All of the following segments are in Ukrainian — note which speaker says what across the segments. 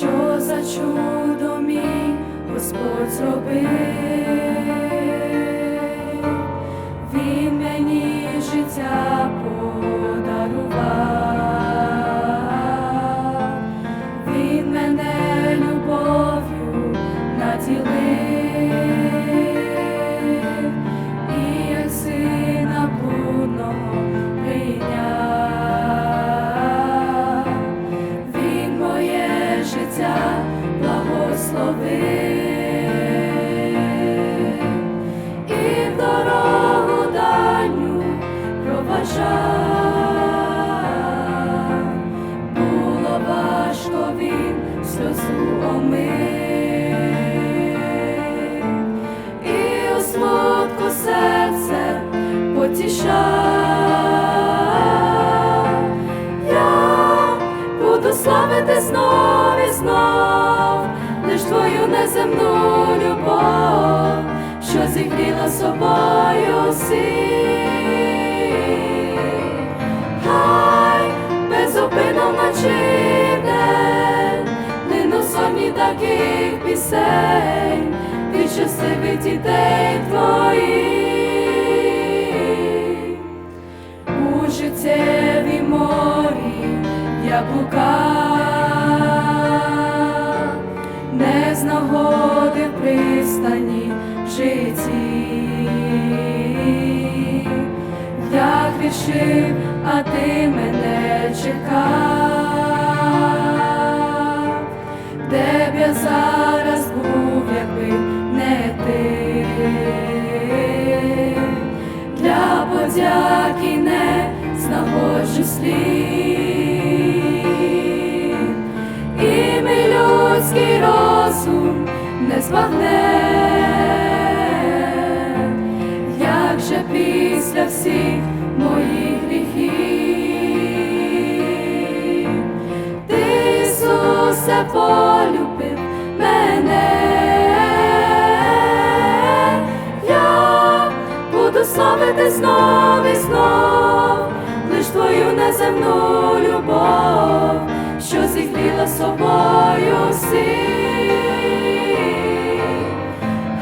Speaker 1: чудо мій Господь зробив, Він мені життя і у смутку серце потішав. Я буду славити знов і знов, лиш твою неземну любов, що зігріла собою всіх. Таких пісень, від щасливих дітей твоїх. У життєвій морі я блукав, не знаходив пристані в житті, як рішив, а ти мене чекав, подяки не знаходжу слів, і мій людський розум не збагне, як же після всіх моїх гріхів, ти, Ісусе, неземну любов, що зігріла собою всіх.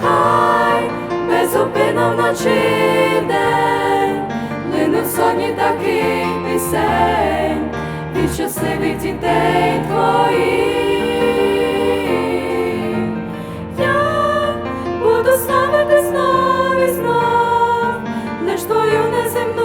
Speaker 1: Хай безупинно вночі день линуть сотні таких пісень від щасливих дітей твоїх. Я буду славити знов і знов, лиш твою неземну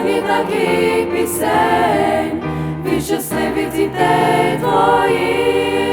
Speaker 1: сотні таких пісень, від щасливих дітей твоїх.